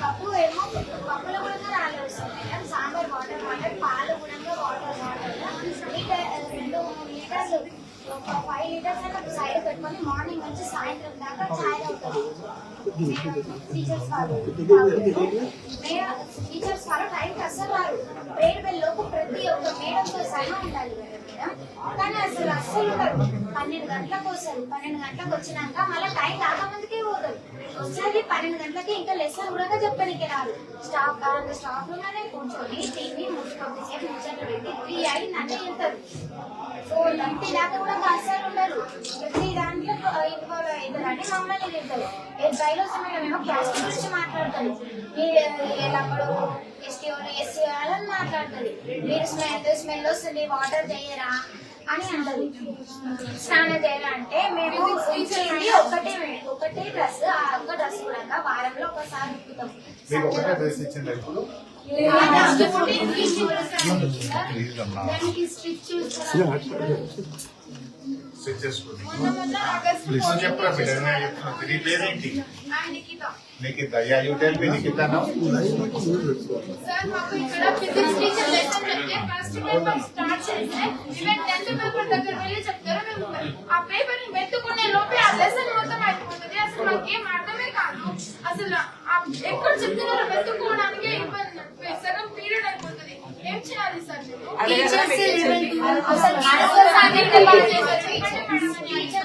పప్పు ఏమో పప్పులో కూడా రాళ్ళు వస్తాయి మేడం సాంబార్ వాటర్ వాటర్ పాలు కూడా వాటర్ వాటర్ లీటర్ రెండు లీటర్లు ఒక ఫైవ్ లీటర్స్ సైడ్ పెట్టుకొని మార్నింగ్ నుంచి సాయంత్రం దాకా చాయ్ అవుతుంది టీచర్స్ వాళ్ళు టీచర్స్ వాళ్ళు టైంకి వారు ప్రేయర్ ప్రతి ఒక్క మేడంతో సహా ఉండాలి మేడం కానీ అసలు పన్నెండు గంటలకు వస్తారు. పన్నెండు గంటలకు వచ్చినాక మళ్ళీ టైం కాకముందుకే పోతారు. వచ్చేది పన్నెండు గంటలకి ఇంకా లెసన్ కూడా చెప్పడానికి రాదు స్టాఫ్ కావాలంటే స్టాఫ్లోనే కూర్చొని టీవీ కొద్దిసేపు ముచ్చట్లు పెట్టి త్రీ నన్ను వెళ్తారు ఫోర్ థర్టీ దాకా కూడా అస్సలు ఉండరు. ప్రతి దాంట్లో ఇన్వాల్వ్ అవుతారని మమ్మల్ని తింటారు బయలుదేరి మేడం ఏమో క్యాస్ట్ గురించి మాట్లాడతారు మీరు ఎలా ఎస్టీ వాళ్ళు మాట్లాడుతుంది మీరు స్మెల్ స్మెల్ వస్తుంది వాటర్ చేయరా అని అంటది. స్నానం చేయరా అంటే మేము ఒకటే ఒకటే డ్రెస్ ఆ ఒక్క డ్రెస్ కూడా వారంలో ఒకసారి ఉప్పుతాం మీకు ఒకటే డ్రెస్ ఇచ్చింది ఇప్పుడు? దానికి స్ట్రిచ్ స్టిచ్ చేసుకోండి నువ్వు చెప్పురా బిడ్డ నేను చెప్తున్నా? నీ పేరేంటి? Nikhita yeah you tell me Nikhita now sir మాకు ఇక్కడ ఫిజిక్స్ టీచర్ లెసన్ చెప్తే ఫస్ట్ పేపర్ స్టార్ట్ చేస్తే ఈవెన్ టెన్త్ పేపర్ దగ్గర వెళ్ళి చెప్తారు మేము ఆ పేపర్ని మెత్తుకునే లోపే ఆ లెసన్ మొత్తం అయిపోతుంది. అసలు మాకు ఏం అర్థమే కాదు. అసలు ఎక్కడ చెప్తున్నారో మెత్తుకోవడానికి ఇబ్బంది. సగం పీరియడ్ అయిపోతుంది. ఏం చేయాలి సార్